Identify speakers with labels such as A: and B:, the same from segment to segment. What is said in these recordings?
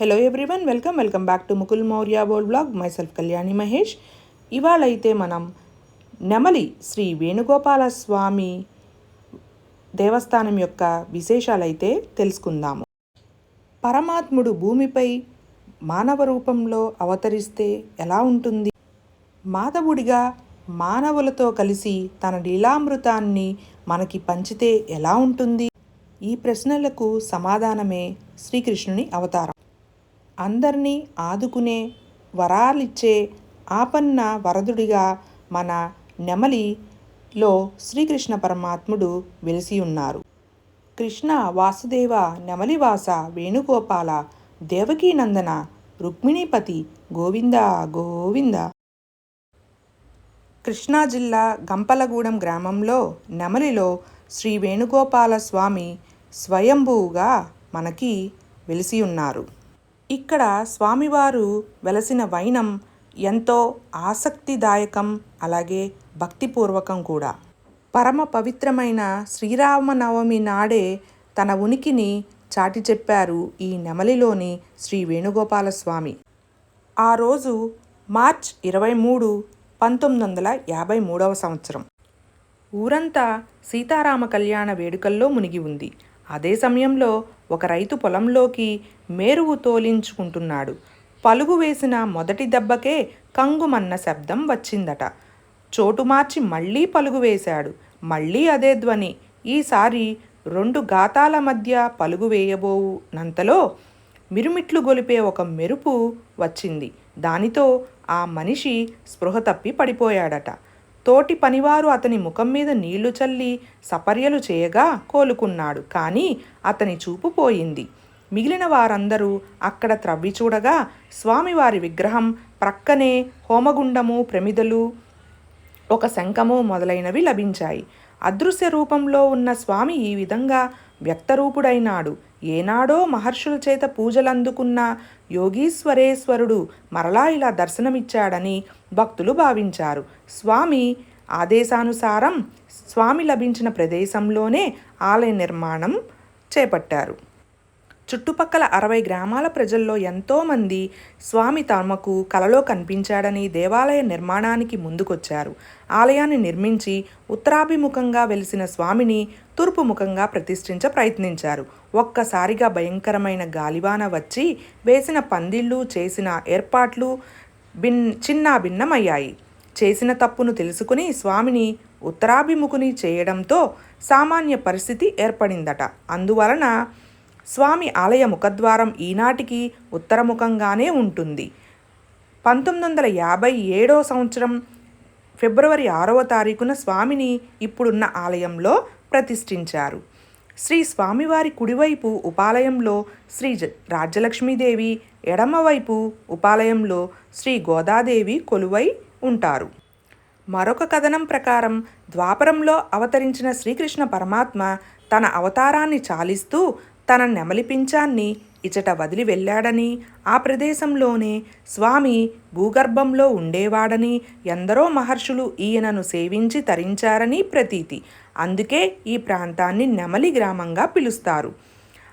A: Hello everyone welcome welcome back to Mukul Maurya Bol blog myself Kalyani Mahesh ఇవాళ అయితే మనం నెమలి శ్రీ వేణుగోపాల స్వామి దేవస్థానం యొక్క విశేషాలైతే తెలుసుకుందాము. పరమాత్ముడు భూమిపై మానవ రూపంలో అవతరిస్తే ఎలా ఉంటుంది? మాధవుడిగా మానవులతో కలిసి తన లీలామృతాన్ని మనకి పంచితే ఎలా ఉంటుంది? ఈ ప్రశ్నలకు సమాధానమే శ్రీకృష్ణుని అవతారం. అందరినీ ఆదుకునే వరాలిచ్చే ఆపన్న వరదుడిగా మన నెమలిలో శ్రీకృష్ణ పరమాత్ముడు వెలిసి ఉన్నారు కృష్ణ వాసుదేవ నెమలివాస వేణుగోపాల దేవకీనందన రుక్మిణీపతి గోవింద గోవింద. కృష్ణా జిల్లా గంపలగూడెం గ్రామంలో నెమలిలో శ్రీ వేణుగోపాల స్వామి స్వయంభూగా మనకి వెలిసి ఉన్నారు ఇక్కడ స్వామివారు వెలసిన వైనం ఎంతో ఆసక్తిదాయకం అలాగే భక్తిపూర్వకం కూడా. పరమ పవిత్రమైన శ్రీరామనవమి నాడే తన ఉనికిని చాటి చెప్పారు ఈ నెమలిలోని శ్రీ వేణుగోపాల స్వామి ఆ రోజు మార్చ్ ఇరవై మూడు పంతొమ్మిది వందల యాభై మూడవ సంవత్సరం. ఊరంతా సీతారామ కళ్యాణ వేడుకల్లో మునిగి ఉంది. అదే సమయంలో ఒక రైతు పొలంలోకి మేరువు తోలించుకుంటున్నాడు. పలుగు వేసిన మొదటి దెబ్బకే కంగుమన్న శబ్దం వచ్చిందట. చోటు మార్చి మళ్ళీ పలుగు వేశాడు. మళ్ళీ అదే ధ్వని. ఈసారి రెండు గాతాల మధ్య పలుగు వేయబోవు నంతలో మిరుమిట్లు గొలిపే ఒక మెరుపు వచ్చింది. దానితో ఆ మనిషి స్పృహ తప్పి పడిపోయాడట. తోటి పనివారు అతని ముఖం మీద నీళ్ళు చల్లి సపర్యలు చేయగా కోలుకున్నాడు. కానీ అతని చూపు పోయింది. మిగిలిన వారందరూ అక్కడ త్రవ్వి చూడగా స్వామివారి విగ్రహం ప్రక్కనే హోమగుండము ప్రమిదలు ఒక శంఖము మొదలైనవి లభించాయి. అదృశ్య రూపంలో ఉన్న స్వామి ఈ విధంగా వ్యక్తరూపుడైనాడు. ఏనాడో మహర్షుల చేత పూజలందుకున్న యోగీశ్వరేశ్వరుడు మరలా ఇలా దర్శనమిచ్చాడని భక్తులు భావించారు. స్వామి ఆదేశానుసారం స్వామి లభించిన ప్రదేశంలోనే ఆలయ నిర్మాణం చేపట్టారు. చుట్టుపక్కల అరవై గ్రామాల ప్రజల్లో ఎంతోమంది స్వామి తమకు కలలో కనిపించాడని దేవాలయ నిర్మాణానికి ముందుకొచ్చారు. ఆలయాన్ని నిర్మించి ఉత్తరాభిముఖంగా వెలిసిన స్వామిని తూర్పుముఖంగా ప్రతిష్ఠించ ప్రయత్నించారు. ఒక్కసారిగా భయంకరమైన గాలివాన వచ్చి వేసిన పందిళ్ళు చేసిన ఏర్పాట్లు భిన్ చిన్నాభిన్నమయ్యాయి చేసిన తప్పును తెలుసుకుని స్వామిని ఉత్తరాభిముఖుని చేయడంతో సామాన్య పరిస్థితి ఏర్పడిందట. అందువలన స్వామి ఆలయ ముఖద్వారం ఈనాటికి ఉత్తరముఖంగానే ఉంటుంది. పంతొమ్మిది వందల యాభై ఏడో సంవత్సరం ఫిబ్రవరి ఆరవ తారీఖున స్వామిని ఇప్పుడున్న ఆలయంలో ప్రతిష్ఠించారు. శ్రీ స్వామివారి కుడివైపు ఉపాలయంలో శ్రీ రాజ్యలక్ష్మీదేవి ఎడమవైపు ఉపాలయంలో శ్రీ గోదాదేవి కొలువై ఉంటారు. మరొక కథనం ప్రకారం ద్వాపరంలో అవతరించిన శ్రీకృష్ణ పరమాత్మ తన అవతారాన్ని చాలిస్తూ తన నెమలి పించాన్ని ఇచట వదిలి వెళ్ళాడని ఆ ప్రదేశంలోనే స్వామి భూగర్భంలో ఉండేవాడని ఎందరో మహర్షులు ఈయనను సేవించి తరించారని ప్రతీతి. అందుకే ఈ ప్రాంతాన్ని నెమలి గ్రామంగా పిలుస్తారు.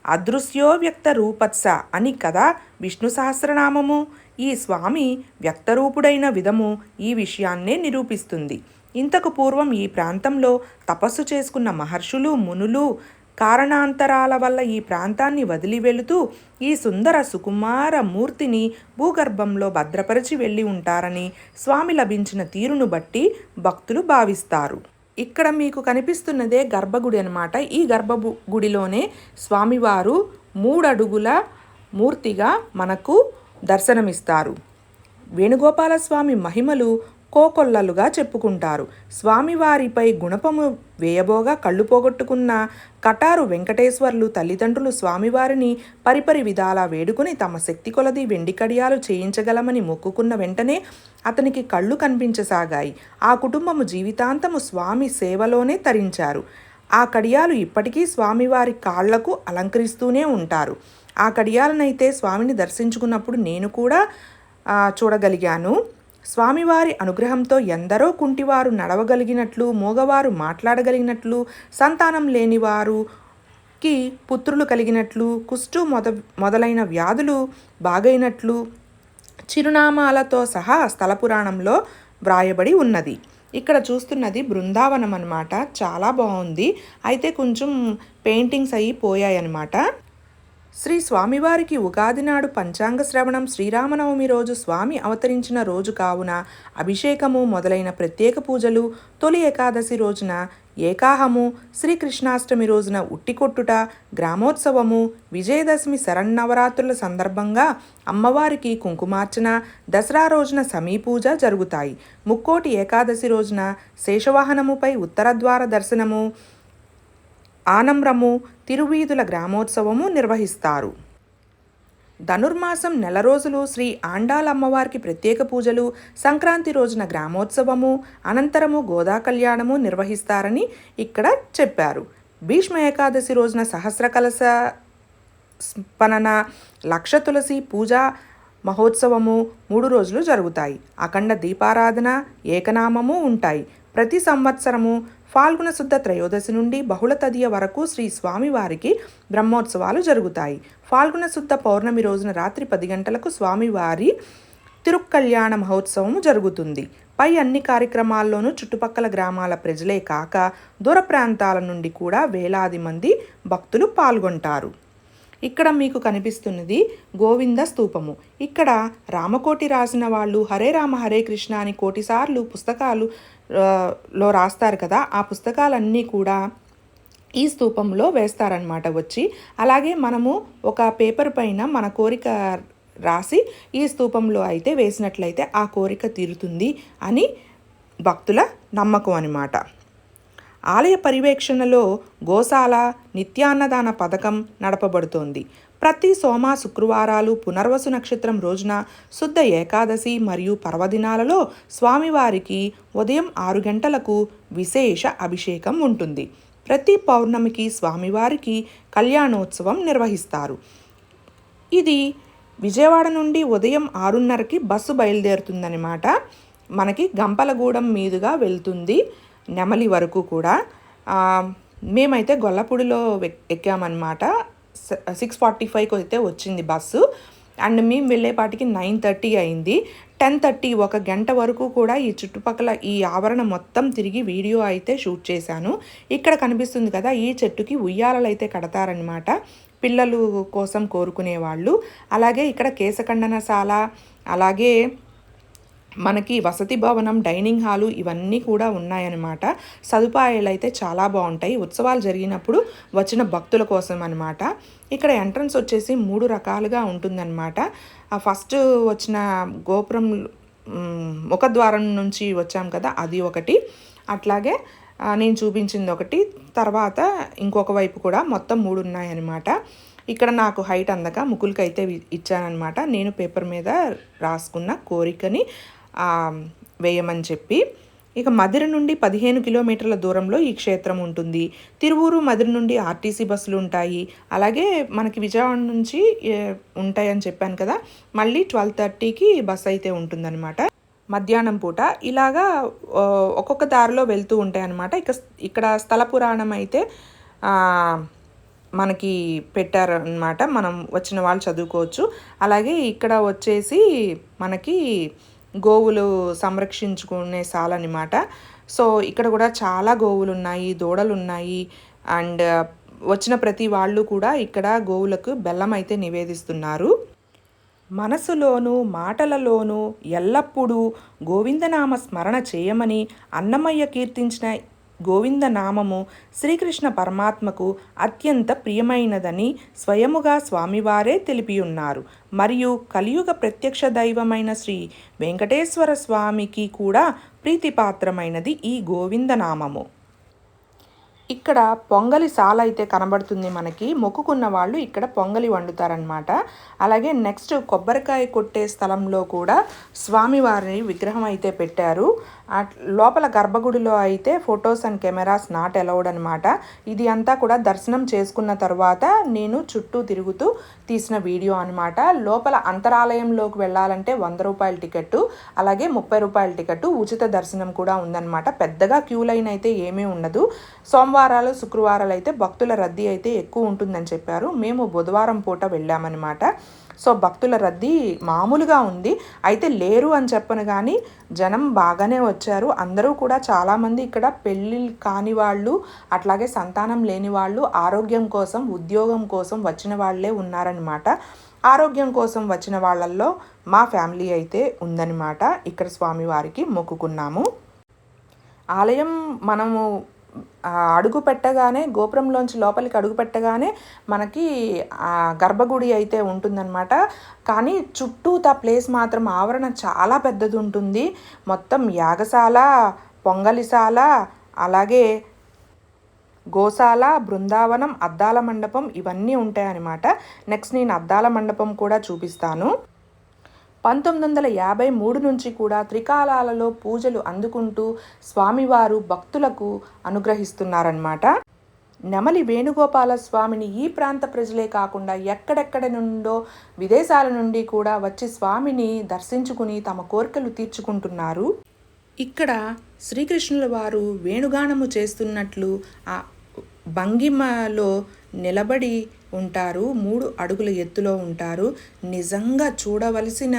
A: అదృశ్యో వ్యక్త రూపత్స అని కదా విష్ణు సహస్రనామము. ఈ స్వామి వ్యక్తరూపుడైన విధము ఈ విషయాన్నే నిరూపిస్తుంది. ఇంతకు పూర్వం ఈ ప్రాంతంలో తపస్సు చేసుకున్న మహర్షులు మునులు కారణాంతరాల వల్ల ఈ ప్రాంతాన్ని వదిలి వెళుతూ ఈ సుందర సుకుమార మూర్తిని భూగర్భంలో భద్రపరిచి వెళ్ళి ఉంటారని స్వామి లభించిన తీరును బట్టి భక్తులు భావిస్తారు. ఇక్కడ మీకు కనిపిస్తున్నదే గర్భగుడి అనమాట ఈ గర్భగుడిలోనే స్వామివారు మూడడుగుల మూర్తిగా మనకు దర్శనమిస్తారు. వేణుగోపాల స్వామి మహిమలు కోకొల్లలుగా చెప్పుకుంటారు. స్వామివారిపై గుణపము వేయబోగా కళ్ళు పోగొట్టుకున్న కటారు వెంకటేశ్వర్లు తల్లిదండ్రులు స్వామివారిని పరిపరి విధాలా వేడుకుని తమ శక్తి కొలది వెండి కడియాలు చేయించగలమని మొక్కుకున్న వెంటనే అతనికి కళ్ళు కనిపించసాగాయి. ఆ కుటుంబము జీవితాంతము స్వామి సేవలోనే తరించారు. ఆ కడియాలు ఇప్పటికీ స్వామివారి కాళ్ళకు అలంకరిస్తూనే ఉంటారు. ఆ కడియాలనైతే స్వామిని దర్శించుకున్నప్పుడు నేను కూడా చూడగలిగాను. స్వామివారి అనుగ్రహంతో ఎందరో కుంటివారు నడవగలిగినట్లు మూగవారు మాట్లాడగలిగినట్లు సంతానం లేనివారు కి పుత్రులు కలిగినట్లు కుష్టు మొద మొదలైన వ్యాధులు బాగైనట్లు చిరునామాలతో సహా స్థల పురాణంలో వ్రాయబడి ఉన్నది. ఇక్కడ చూస్తున్నది బృందావనం అనమాట చాలా బాగుంది అయితే కొంచెం పెయింటింగ్స్ అయ్యి పోయాయన్నమాట. శ్రీ స్వామివారికి ఉగాది నాడు పంచాంగ శ్రవణం శ్రీరామనవమి రోజు స్వామి అవతరించిన రోజు కావున అభిషేకము మొదలైన ప్రత్యేక పూజలు తొలి ఏకాదశి రోజున ఏకాహము శ్రీకృష్ణాష్టమి రోజున ఉట్టికొట్టుట గ్రామోత్సవము విజయదశమి శరన్నవరాత్రుల సందర్భంగా అమ్మవారికి కుంకుమార్చన దసరా రోజున సమీపూజ జరుగుతాయి. ముక్కోటి ఏకాదశి రోజున శేషవాహనముపై ఉత్తరద్వార దర్శనము ఆనంరము తిరువీధుల గ్రామోత్సవము నిర్వహిస్తారు. ధనుర్మాసం నెల రోజులు శ్రీ ఆండాల అమ్మవారికి ప్రత్యేక పూజలు సంక్రాంతి రోజున గ్రామోత్సవము అనంతరము గోదా కళ్యాణము నిర్వహిస్తారని ఇక్కడ చెప్పారు. భీష్మ ఏకాదశి రోజున సహస్ర కలశ స్పనన లక్ష తులసి పూజ మహోత్సవము మూడు రోజులు జరుగుతాయి. అఖండ దీపారాధన ఏకనామము ఉంటాయి. ప్రతి సంవత్సరము ఫాల్గుణ శుద్ధ త్రయోదశి నుండి బహుళ తదియ వరకు శ్రీ స్వామివారికి బ్రహ్మోత్సవాలు జరుగుతాయి. ఫాల్గుణ శుద్ధ పౌర్ణమి రోజున రాత్రి పది గంటలకు స్వామివారి తిరుక్కల్యాణ మహోత్సవం జరుగుతుంది. పై అన్ని కార్యక్రమాల్లోనూ చుట్టుపక్కల గ్రామాల ప్రజలే కాక దూర ప్రాంతాల నుండి కూడా వేలాది మంది భక్తులు పాల్గొంటారు. ఇక్కడ మీకు కనిపిస్తున్నది గోవింద స్తూపము ఇక్కడ రామకోటి రాసిన వాళ్ళు హరే రామ హరే కృష్ణ అని కోటిసార్లు పుస్తకాలు లో రాస్తారు కదా ఆ పుస్తకాలన్నీ కూడా ఈ స్తూపంలో వేస్తారనమాట వచ్చి. అలాగే మనము ఒక పేపర్ పైన మన కోరిక రాసి ఈ స్తూపంలో అయితే వేసినట్లయితే ఆ కోరిక తీరుతుంది అని భక్తుల నమ్మకం అనమాట ఆలయ పర్యవేక్షణలో గోశాల నిత్యాన్నదాన పథకం నడపబడుతోంది. ప్రతి సోమ శుక్రవారాలు పునర్వసు నక్షత్రం రోజున శుద్ధ ఏకాదశి మరియు పర్వదినాలలో స్వామివారికి ఉదయం ఆరు గంటలకు విశేష అభిషేకం ఉంటుంది. ప్రతి పౌర్ణమికి స్వామివారికి కళ్యాణోత్సవం నిర్వహిస్తారు. ఇది విజయవాడ నుండి ఉదయం ఆరున్నరకి బస్సు బయలుదేరుతుందన్నమాట. మనకి గంపలగూడెం మీదుగా వెళ్తుంది. నెమలి వరకు కూడా. మేమైతే గొల్లపూడిలో ఎక్కామన్నమాట. సిక్స్ ఫార్టీ ఫైవ్కి అయితే వచ్చింది బస్సు. అండ్ మేము వెళ్ళేపాటికి నైన్ థర్టీ అయింది. టెన్ థర్టీ ఒక గంట వరకు కూడా ఈ చుట్టుపక్కల ఈ ఆవరణ మొత్తం తిరిగి వీడియో అయితే షూట్ చేశాను. ఇక్కడ కనిపిస్తుంది కదా ఈ చెట్టుకి ఉయ్యాలలు అయితే కడతారనమాట పిల్లలు కోసం కోరుకునే వాళ్ళు అలాగే ఇక్కడ కేశఖండనశాల అలాగే మనకి వసతి భవనం డైనింగ్ హాలు ఇవన్నీ కూడా ఉన్నాయన్నమాట. సదుపాయాలు అయితే చాలా బాగుంటాయి. ఉత్సవాలు జరిగినప్పుడు వచ్చిన భక్తుల కోసం అనమాట ఇక్కడ ఎంట్రన్స్ వచ్చేసి మూడు రకాలుగా ఉంటుందన్నమాట. ఫస్ట్ వచ్చిన గోపురం ముఖద్వారం నుంచి వచ్చాం కదా అది ఒకటి. అట్లాగే నేను చూపించింది ఒకటి. తర్వాత ఇంకొక వైపు కూడా మొత్తం మూడు ఉన్నాయన్నమాట. ఇక్కడ నాకు హైట్ అందక ముకులకి అయితే ఇచ్చానమాట నేను పేపర్ మీద రాసుకున్న కోరికని వేయమని చెప్పి ఇక మదిర నుండి పదిహేను కిలోమీటర్ల దూరంలో ఈ క్షేత్రం ఉంటుంది. తిరువూరు మదిర నుండి ఆర్టీసీ బస్సులు ఉంటాయి. అలాగే మనకి విజయవాడ నుంచి ఉంటాయని చెప్పాను కదా మళ్ళీ ట్వెల్వ్ థర్టీకి బస్ అయితే ఉంటుందన్నమాట. మధ్యాహ్నం పూట ఇలాగా ఒక్కొక్క దారిలో వెళ్తూ ఉంటాయన్నమాట. ఇక ఇక్కడ స్థల పురాణం అయితే మనకి పెట్టారనమాట మనం వచ్చిన వాళ్ళు చదువుకోవచ్చు. అలాగే ఇక్కడ వచ్చేసి మనకి గోవులు సంరక్షించుకునే సాల అనమాట సో ఇక్కడ కూడా చాలా గోవులు ఉన్నాయి దూడలు ఉన్నాయి అండ్ వచ్చిన ప్రతి వాళ్ళు కూడా ఇక్కడ గోవులకు బెల్లం అయితే నివేదిస్తున్నారు. మనసులోనూ మాటలలోనూ ఎల్లప్పుడూ గోవిందనామ స్మరణ చేయమని అన్నమయ్య కీర్తించిన గోవిందనామము శ్రీకృష్ణ పరమాత్మకు అత్యంత ప్రియమైనదని స్వయముగా స్వామివారే తెలిపి ఉన్నారు మరియు కలియుగ ప్రత్యక్ష దైవమైన శ్రీ వెంకటేశ్వర స్వామికి కూడా ప్రీతిపాత్రమైనది ఈ గోవిందనామము. ఇక్కడ పొంగలి సాల అయితే కనబడుతుంది మనకి. మొక్కుకున్న వాళ్ళు ఇక్కడ పొంగలి వండుతారనమాట అలాగే నెక్స్ట్ కొబ్బరికాయ కొట్టే స్థలంలో కూడా స్వామివారిని విగ్రహం అయితే పెట్టారు. లోపల గర్భగుడిలో అయితే photos and cameras not allowed అనమాట ఇది అంతా కూడా దర్శనం చేసుకున్న తర్వాత నేను చుట్టూ తిరుగుతూ తీసిన వీడియో అనమాట లోపల అంతరాలయంలోకి వెళ్ళాలంటే వంద రూపాయల టికెట్ అలాగే ముప్పై రూపాయల టికెట్ ఉచిత దర్శనం కూడా ఉందన్నమాట. పెద్దగా క్యూ లైన్ అయితే ఏమీ ఉండదు. సోమవారాలు శుక్రవారాలు అయితే భక్తుల రద్దీ అయితే ఎక్కువ ఉంటుందని చెప్పారు. మేము బుధవారం పూట వెళ్ళామన్నమాట. సో భక్తుల రద్దీ మామూలుగా ఉంది. అయితే లేరు అని చెప్పను కానీ జనం బాగానే వచ్చారు. అందరూ కూడా చాలామంది ఇక్కడ పెళ్ళి కాని వాళ్ళు అట్లాగే సంతానం లేని వాళ్ళు ఆరోగ్యం కోసం ఉద్యోగం కోసం వచ్చిన వాళ్ళే ఉన్నారనమాట ఆరోగ్యం కోసం వచ్చిన వాళ్ళల్లో మా ఫ్యామిలీ అయితే ఉందన్నమాట. ఇక్కడ స్వామివారికి మొక్కుకున్నాము. ఆలయం మనము అడుగు పెట్టగానే గోపురంలోంచి లోపలికి అడుగు పెట్టగానే మనకి గర్భగుడి అయితే ఉంటుందన్నమాట. కానీ చుట్టూతా ప్లేస్ మాత్రం ఆవరణ చాలా పెద్దది ఉంటుంది. మొత్తం యాగశాల పొంగలిశాల అలాగే గోశాల బృందావనం అద్దాల మండపం ఇవన్నీ ఉంటాయన్నమాట. నెక్స్ట్ నేను అద్దాల మండపం కూడా చూపిస్తాను. పంతొమ్మిది వందల యాభై మూడు నుంచి కూడా త్రికాలాలలో పూజలు అందుకుంటూ స్వామివారు భక్తులకు అనుగ్రహిస్తున్నారన్నమాట. నెమలి వేణుగోపాల స్వామిని ఈ ప్రాంత ప్రజలే కాకుండా ఎక్కడెక్కడ నుండో విదేశాల నుండి కూడా వచ్చి స్వామిని దర్శించుకుని తమ కోరికలు తీర్చుకుంటున్నారు. ఇక్కడ శ్రీకృష్ణుల వారు వేణుగానము చేస్తున్నట్లు ఆ భంగిమలో నిలబడి ఉంటారు మూడు అడుగుల ఎత్తులో ఉంటారు. నిజంగా చూడవలసిన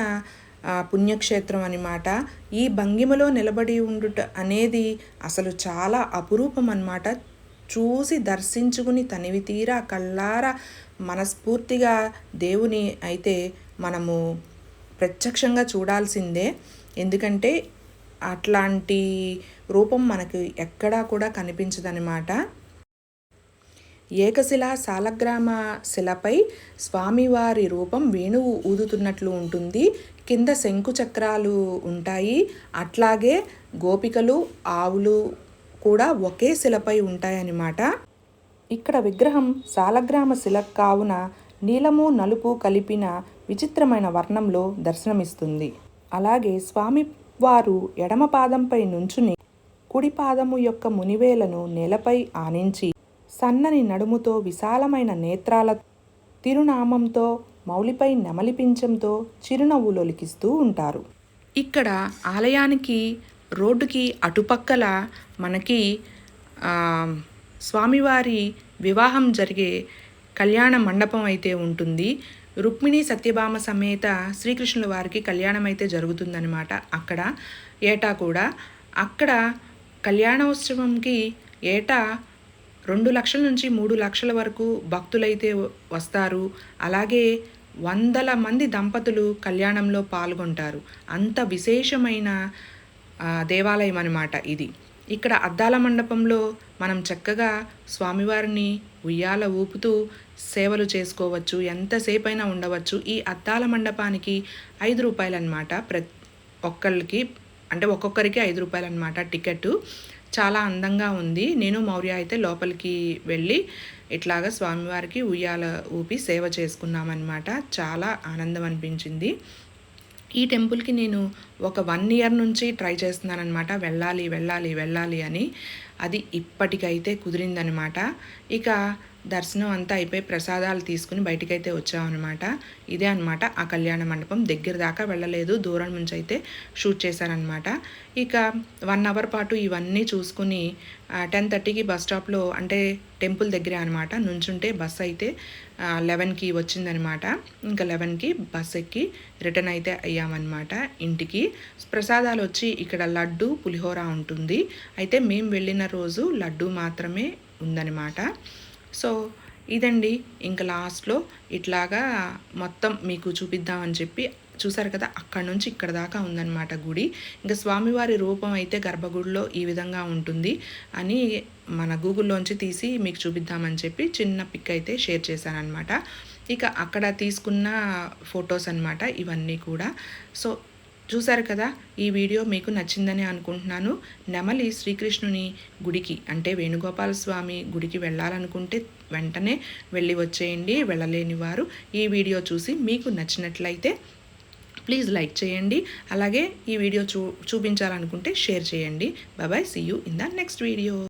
A: పుణ్యక్షేత్రం అనమాట ఈ భంగిమలో నిలబడి ఉండుట అనేది అసలు చాలా అపురూపం అనమాట చూసి దర్శించుకుని తనివి తీరా కళ్ళారా మనస్ఫూర్తిగా దేవుని అయితే మనము ప్రత్యక్షంగా చూడాల్సిందే. ఎందుకంటే అట్లాంటి రూపం మనకు ఎక్కడా కూడా కనిపించదనమాట. ఏకశిల సాలగ్రామ శిలపై స్వామివారి రూపం వేణువు ఊదుతున్నట్లు ఉంటుంది. కింద శంకు చక్రాలు ఉంటాయి. అట్లాగే గోపికలు ఆవులు కూడా ఒకే శిలపై ఉంటాయన్నమాట. ఇక్కడ విగ్రహం సాలగ్రామ శిల కావున నీలము నలుపు కలిపిన విచిత్రమైన వర్ణంలో దర్శనమిస్తుంది. అలాగే స్వామి వారు ఎడమ పాదంపై నుంచుని కుడి పాదము యొక్క మునివేలను నేలపై ఆనించి సన్నని నడుముతో విశాలమైన నేత్రాల తిరునామంతో మౌలిపై నెమలిపించంతో చిరునవ్వులొలికిస్తూ ఉంటారు. ఇక్కడ ఆలయానికి రోడ్డుకి అటుపక్కల మనకి స్వామివారి వివాహం జరిగే కళ్యాణ మండపం అయితే ఉంటుంది. రుక్మిణి సత్యభామ సమేత శ్రీకృష్ణుల వారికి కళ్యాణం అయితే జరుగుతుందనమాట అక్కడ ఏటా కూడా. అక్కడ కళ్యాణోత్సవంకి ఏటా రెండు లక్షల నుంచి మూడు లక్షల వరకు భక్తులైతే వస్తారు. అలాగే వందల మంది దంపతులు కళ్యాణంలో పాల్గొంటారు. అంత విశేషమైన దేవాలయం అనమాట ఇది. ఇక్కడ అద్దాల మండపంలో మనం చక్కగా స్వామివారిని ఉయ్యాల ఊపుతూ సేవలు చేసుకోవచ్చు. ఎంతసేపైనా ఉండవచ్చు. ఈ అద్దాల మండపానికి ఐదు రూపాయలు అనమాట ప్ర ఒక్కళ్ళకి అంటే ఒక్కొక్కరికి ఐదు రూపాయలు అనమాట టికెట్ చాలా అందంగా ఉంది. నేను మౌర్య అయితే లోపలికి వెళ్ళి ఇట్లాగా స్వామివారికి ఉయ్యాల ఊపి సేవ చేసుకున్నామన్నమాట. చాలా ఆనందం అనిపించింది. ఈ టెంపుల్కి నేను ఒక వన్ ఇయర్ నుంచి ట్రై చేస్తున్నానమాట వెళ్ళాలి వెళ్ళాలి వెళ్ళాలి అని. అది ఇప్పటికైతే కుదిరిందనమాట ఇక దర్శనం అంతా అయిపోయి ప్రసాదాలు తీసుకుని బయటికైతే వచ్చామన్నమాట. ఇదే అనమాట ఆ కళ్యాణ మండపం. దగ్గర దాకా వెళ్ళలేదు దూరం నుంచి అయితే షూట్ చేశారనమాట ఇక వన్ అవర్ పాటు ఇవన్నీ చూసుకుని టెన్ థర్టీకి బస్ స్టాప్లో అంటే టెంపుల్ దగ్గరే అనమాట నుంచుంటే బస్ అయితే లెవెన్కి వచ్చిందనమాట ఇంకా లెవెన్కి బస్ ఎక్కి రిటర్న్ అయితే అయ్యామన్నమాట ఇంటికి. ప్రసాదాలు వచ్చి ఇక్కడ లడ్డు పులిహోర ఉంటుంది. అయితే మేము వెళ్ళిన రోజు లడ్డు మాత్రమే ఉందన్నమాట. సో ఇదండి. ఇంకా లాస్ట్లో ఇట్లాగా మొత్తం మీకు చూపిద్దామని చెప్పి చూసారు కదా అక్కడ నుంచి ఇక్కడ దాకా ఉందన్నమాట గుడి. ఇంకా స్వామివారి రూపం అయితే గర్భగుడిలో ఈ విధంగా ఉంటుంది అని మన గూగుల్లోంచి తీసి మీకు చూపిద్దామని చెప్పి చిన్న పిక్ అయితే షేర్ చేశాను అనమాట ఇక అక్కడ తీసుకున్న ఫొటోస్ అనమాట ఇవన్నీ కూడా. సో చూశారు కదా ఈ వీడియో మీకు నచ్చిందని అనుకుంటున్నాను. నెమలి శ్రీకృష్ణుని గుడికి అంటే వేణుగోపాల స్వామి గుడికి వెళ్ళాలనుకుంటే వెంటనే వెళ్ళి వచ్చేయండి వెళ్ళలేని వారు. ఈ వీడియో చూసి మీకు నచ్చినట్లయితే ప్లీజ్ లైక్ చేయండి అలాగే ఈ వీడియో చూ చూపించాలనుకుంటే షేర్ చేయండి. బాబాయ్ see you in the next video